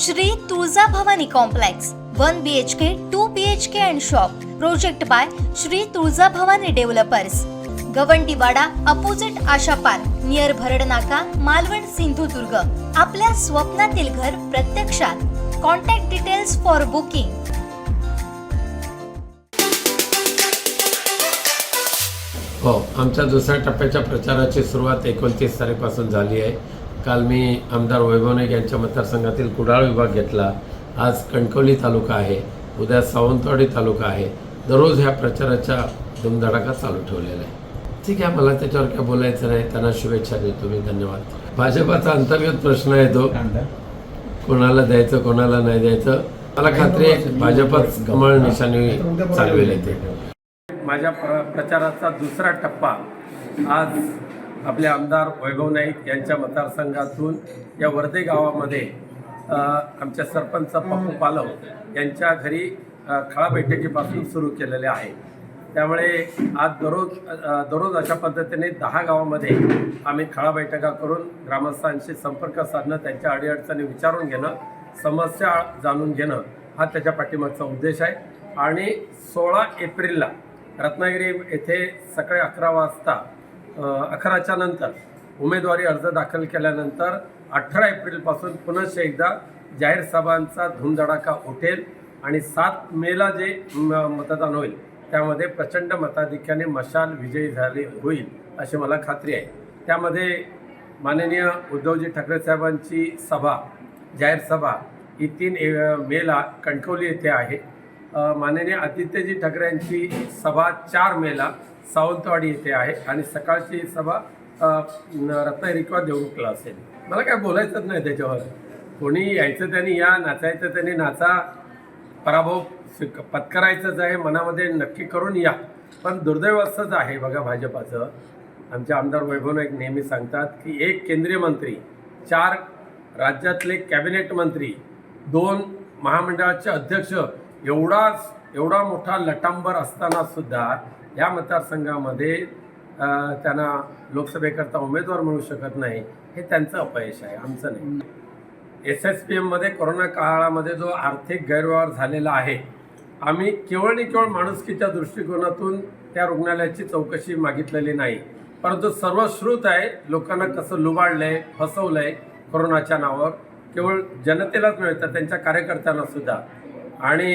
Shri Tuljabhavani complex one B H K two B H K and shop project by Shri Tuljabhavani developers Gawandiwada opposite Asha park near Bharad Naka Malvan Sindhudurg. आपल्या स्वप्नातील घर प्रत्यक्षात. Contact details for booking हो आमच्या दुसऱ्या टप्प्याच्या प्रचाराची सुरुवात एकोणतीस तारीखपासून झाली आहे. काल मी आमदार वैभव नाईक यांच्या मतदारसंघातील कुडाळ विभाग घेतला. आज कणकवली तालुका आहे. उद्या सावंतवाडी तालुका आहे. दररोज ह्या प्रचाराच्या धुमधडाका चालू ठेवलेला आहे. ठीक आहे मला त्याच्यावर काय बोलायचं नाही. त्यांना शुभेच्छा देतो. मी धन्यवाद. भाजपाचा अंतर्गत प्रश्न आहे तो. कोणाला द्यायचं कोणाला नाही द्यायचं? मला खात्री आहे भाजपच कमळ निशाणी चालवेल येते माझ्या प्र प्रचाराचा दुसरा टप्पा आज आपले आमदार वैभव नाईक यांच्या मतदारसंघातून या वर्धे गावामध्ये आमच्या सरपंच पप्पू पालव यांच्या घरी खळा बैठकीपासून सुरू केलेले आहे. त्यामुळे आज दररोज दररोज अशा पद्धतीने दहा गावामध्ये आम्ही खळा बैठका करून ग्रामस्थांशी संपर्क साधणं त्यांच्या अडीअडचणी विचारून घेणं समस्या जाणून घेणं हा त्याच्या पाठीमागचा उद्देश आहे. आणि सोळा एप्रिलला रत्नागिरी येथे सकाळी अकरा वाजता अकराच्या नंतर उमेदवारी अर्ज दाखल केल्यानंतर अठरा एप्रिलपासून पुनश्च एकदा जाहीर सभांचा धुमधडाका उठेल आणि सात मेला जे म- मतदान होईल त्यामध्ये प्रचंड मताधिक्याने मशाल विजयी झाले होईल अशी मला खात्री आहे. त्यामध्ये माननीय उद्धवजी ठाकरे साहेबांची सभा जाहीर सभा ही तीन ए- मेला कणकवली येथे आहे. माननीय आदित्यजी ठाकरे यांची सभा चार मेला सावंतवाडी येथे आहे आणि सकाळची सभा अ, रत्नागिरी किंवा देवरुखला असेल. मला काय बोलायचंच नाही त्याच्यावर. कोणी यायचं त्यांनी या नाचायचं त्यांनी नाचा. पराभव स्वीक- पत्करायचंच आहे मनामध्ये नक्की करून या. पण दुर्दैव असंच आहे बघा भाजपाचं. आमचे आमदार वैभव नाईक नेहमी सांगतात की एक केंद्रीय मंत्री चार राज्यातले कॅबिनेट मंत्री दोन महामंडळाचे अध्यक्ष एवढा एवढा मोठा लटांबर असताना सुद्धा या मतदारसंघामध्ये त्यांना लोकसभेकरता उमेदवार मिळू शकत नाही हे त्यांचं अपयश आहे आमचं नाही. एस एस पी एममध्ये कोरोना काळामध्ये जो आर्थिक गैरव्यवहार झालेला आहे आम्ही केवळ आणि केवळ माणुसकीच्या दृष्टिकोनातून त्या रुग्णालयाची चौकशी मागितलेली नाही परंतु सर्वश्रुत आहे लोकांना कसं लुबाडलंय फसवलंय कोरोनाच्या नावावर केवळ जनतेलाच मिळतं त्यांच्या कार्यकर्त्यांना सुद्धा. आणि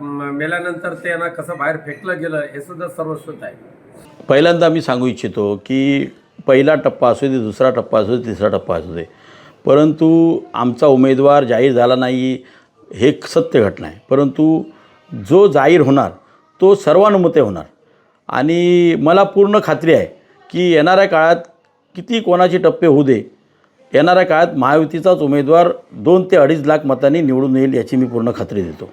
मेल्यानंतर त्यांना कसं बाहेर फेकलं गेलं हे सुद्धा सर्वस्वत आहे. पहिल्यांदा मी सांगू इच्छितो की पहिला टप्पा असू दे दुसरा टप्पा असू दे तिसरा टप्पा असू दे. परंतु आमचा उमेदवार जाहीर झाला नाही हे सत्य घटना आहे. परंतु जो जाहीर होणार तो सर्वानुमते होणार. आणि मला पूर्ण खात्री आहे की येणाऱ्या काळात किती कोणाचे टप्पे होऊ दे येणाऱ्या काळात महायुतीचाच उमेदवार दोन ते अडीच लाख मतांनी निवडून येईल याची मी पूर्ण खात्री देतो.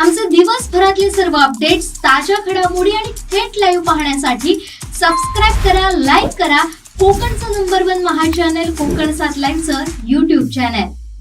आमचे दिवसभरातले सर्व अपडेट्स ताज्या घडामोडी आणि थेट लाईव्ह पाहण्यासाठी सबस्क्राईब करा लाईक करा. कोकणचं number one Maha channel Konkan सात लाईनचं युट्यूब चॅनल